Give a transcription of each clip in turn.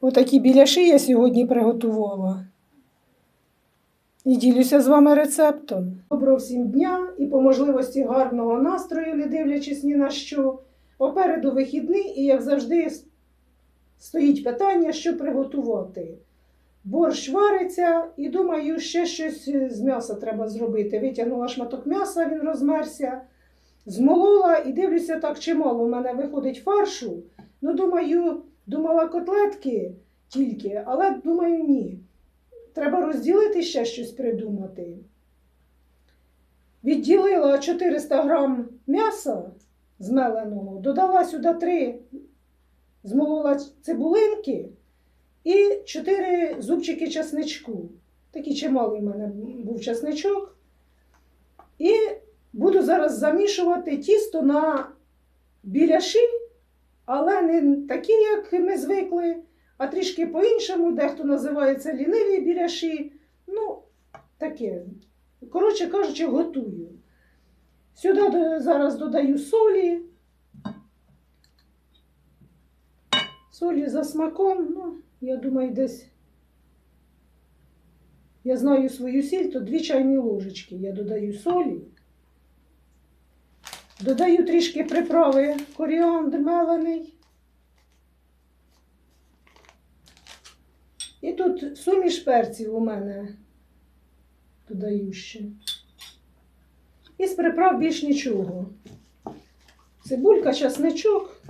Отакі біляші я сьогодні приготувала. І ділюся з вами рецептом. Доброго всім дня і по можливості гарного настрою, не дивлячись ні на що. Попереду вихідний, і, як завжди, стоїть питання, що приготувати. Борщ вариться, і думаю, ще щось з м'яса треба зробити. Витягнула шматок м'яса, він розмерся, змолола і дивлюся, так чимало в мене виходить фаршу. Ну, думаю, думала котлетки тільки, але думаю, ні. Треба розділити ще щось придумати. Відділила 400 грам м'яса змеленого, додала сюди 3, змолола цибулинки і 4 зубчики часничку. Такий чималий в мене був часничок. І буду зараз замішувати тісто на біляші, але не такі, як ми звикли, а трішки по-іншому, дехто називається ліниві біляші. Ну, таке. Коротше кажучи, готую. Сюди зараз додаю солі. Солі за смаком, ну, я думаю, десь. Я знаю свою сіль, то дві чайні ложечки я додаю солі. Додаю трішки приправи коріандр мелений. І тут суміш перців у мене додаю ще. І з приправ більш нічого. Цибулька, часничок.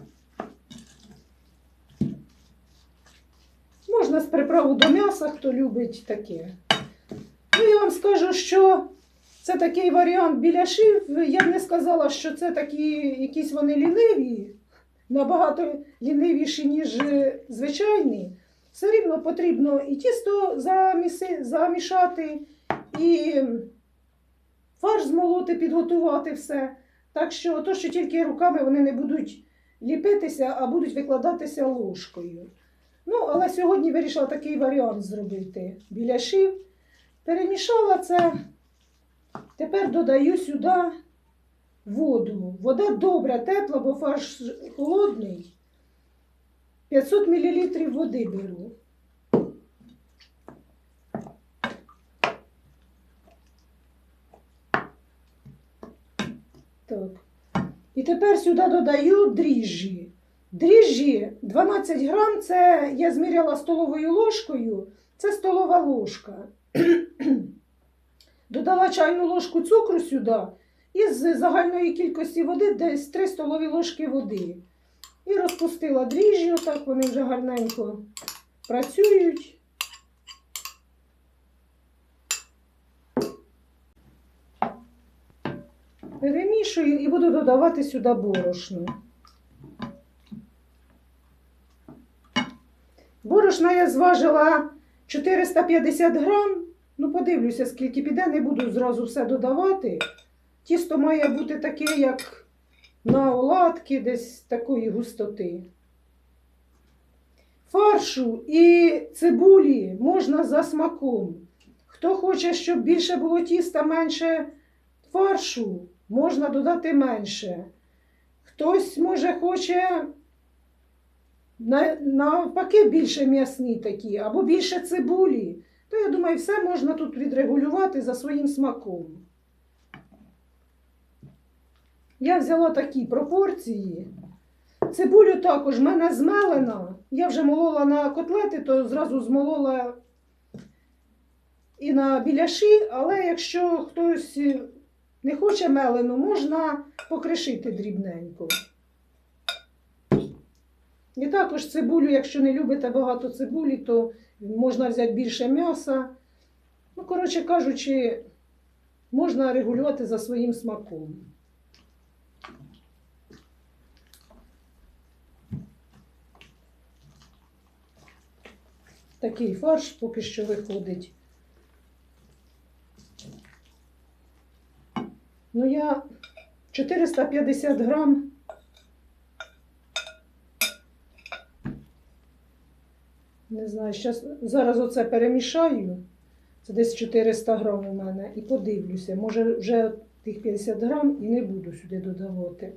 Можна з приправу до м'яса, хто любить таке. Ну, я вам скажу, що це такий варіант біляшів. Я б не сказала, що це такі якісь вони ліниві, набагато лінивіші, ніж е, звичайні. Все рівно потрібно і тісто заміси, замішати, і фарш змолоти, підготувати все. Так що, то, що тільки руками вони не будуть ліпитися, а будуть викладатися ложкою. Ну, але сьогодні вирішила такий варіант зробити. Біляшів. Перемішала це. Тепер додаю сюди воду. Вода добра, тепла, бо фарш холодний. 500 мл води беру. Так. І тепер сюди додаю дріжджі. Дріжджі 12 грам, це я зміряла столовою ложкою, це столова ложка. Додала чайну ложку цукру сюди і з загальної кількості води десь 3 столові ложки води. І розпустила дріжджі, отак вони вже гарненько працюють. Перемішую і буду додавати сюди борошно. Борошна я зважила 450 грам. Ну, подивлюся, скільки піде, не буду зразу все додавати. Тісто має бути таке, як на оладки, десь такої густоти. Фаршу і цибулі можна за смаком. Хто хоче, щоб більше було тіста, менше фаршу, можна додати менше. Хтось, може, хоче навпаки більше м'ясні такі, або більше цибулі. То я думаю, все можна тут відрегулювати за своїм смаком. Я взяла такі пропорції. Цибулю також в мене змелена. Я вже молола на котлети, то зразу змолола і на біляші, але якщо хтось не хоче мелену, можна покришити дрібненько. І також цибулю, якщо не любите багато цибулі, то можна взяти більше м'яса. Ну, коротше кажучи, можна регулювати за своїм смаком. Такий фарш поки що виходить. Ну, я 450 грам. Не знаю, щас, зараз оце перемішаю. Це десь 400 грам у мене. І подивлюся. Може вже тих 50 грам і не буду сюди додавати.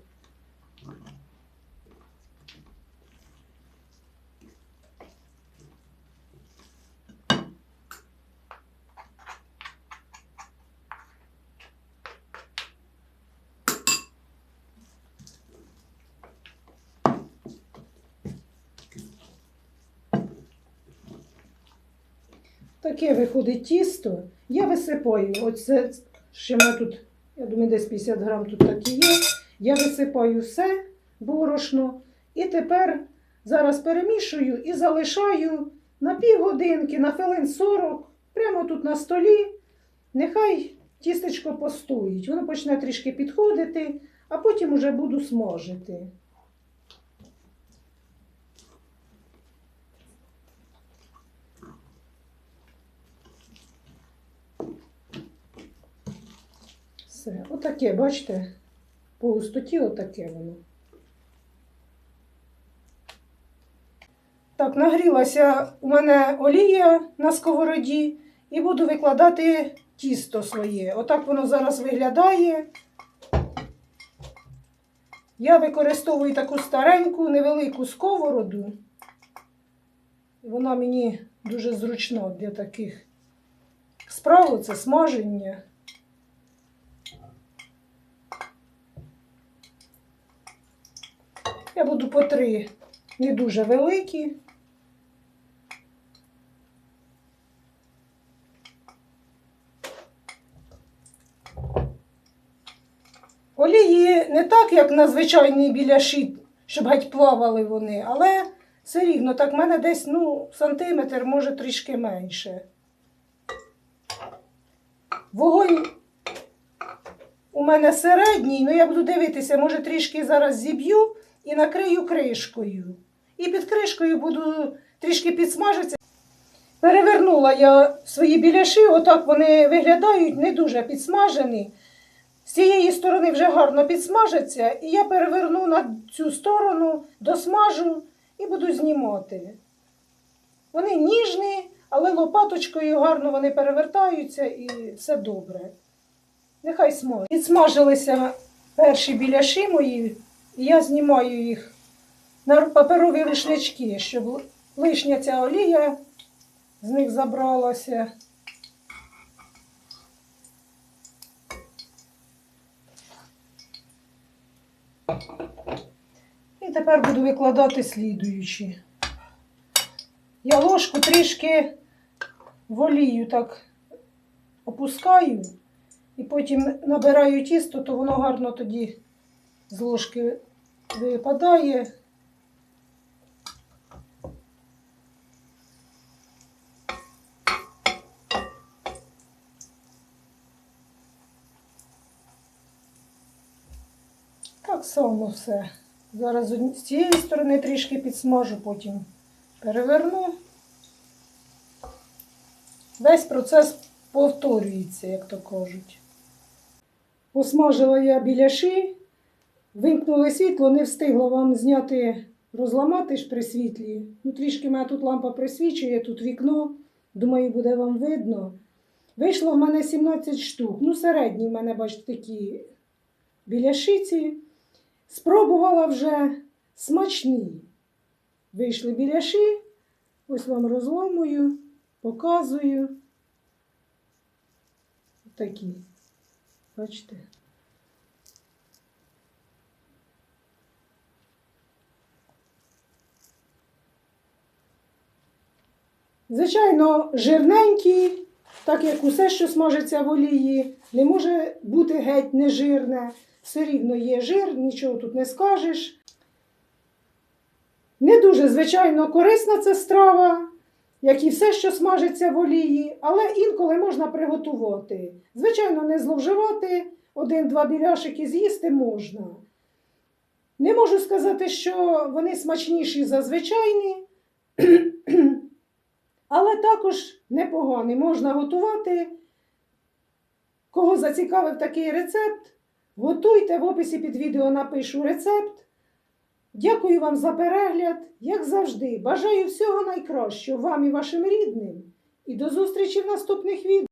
Таке виходить тісто. Я висипаю. Оце, в мене тут, я думаю, десь 50 грам тут так і є. Я висипаю все борошно. І тепер зараз перемішую і залишаю на півгодинки, на хвилин 40, прямо тут на столі. Нехай тістечко постоїть. Воно почне трішки підходити, а потім уже буду смажити. Все, отаке, бачите, по густоті отаке воно. Так, нагрілася у мене олія на сковороді і буду викладати тісто своє. Отак воно зараз виглядає. Я використовую таку стареньку, невелику сковороду. Вона мені дуже зручна для таких справ, це смаження. Я буду по три не дуже великі. Олії не так, як на звичайний біляші, щоб геть плавали вони, але все рівно, так в мене десь ну, сантиметр, може трішки менше. Вогонь у мене середній, ну я буду дивитися, може трішки зараз зіб'ю і накрию кришкою. І під кришкою буду трішки підсмажитися. Перевернула я свої біляши, отак вони виглядають не дуже підсмажені. З цієї сторони вже гарно підсмажаться, і я переверну на цю сторону, досмажу і буду знімати. Вони ніжні, але лопаточкою гарно вони перевертаються і все добре. Нехай смажуть. Підсмажилися перші біляші мої, я знімаю їх на паперові рушнички, щоб лишня ця олія з них забралася. І тепер буду викладати слідуючі. Я ложку трішки в олію так опускаю і потім набираю тісто, то воно гарно тоді з ложки випадає. Так само все. Зараз з цієї сторони трішки підсмажу, потім переверну. Весь процес повторюється, як то кажуть. Посмажила я біляши, вимкнули світло, не встигла вам зняти, розламати ж при світлі. Ну, трішки мене тут лампа присвічує, тут вікно. Думаю, буде вам видно. Вийшло в мене 17 штук. Ну, середні в мене, бачите, такі біляшиці. Спробувала вже смачні. Вийшли біляші. Ось вам розломую, показую. Такі. Бачите? Звичайно, жирненькі, так як усе, що смажиться в олії, не може бути геть нежирне. Все рівно є жир, нічого тут не скажеш. Не дуже, звичайно, корисна ця страва, як і все, що смажиться в олії, але інколи можна приготувати. Звичайно, не зловживати, один-два біляшики з'їсти можна. Не можу сказати, що вони смачніші за звичайні, але також непоганий. Можна готувати. Кого зацікавив такий рецепт, готуйте в описі під відео напишу рецепт. Дякую вам за перегляд. Як завжди, бажаю всього найкращого вам і вашим рідним. І до зустрічі в наступних відео.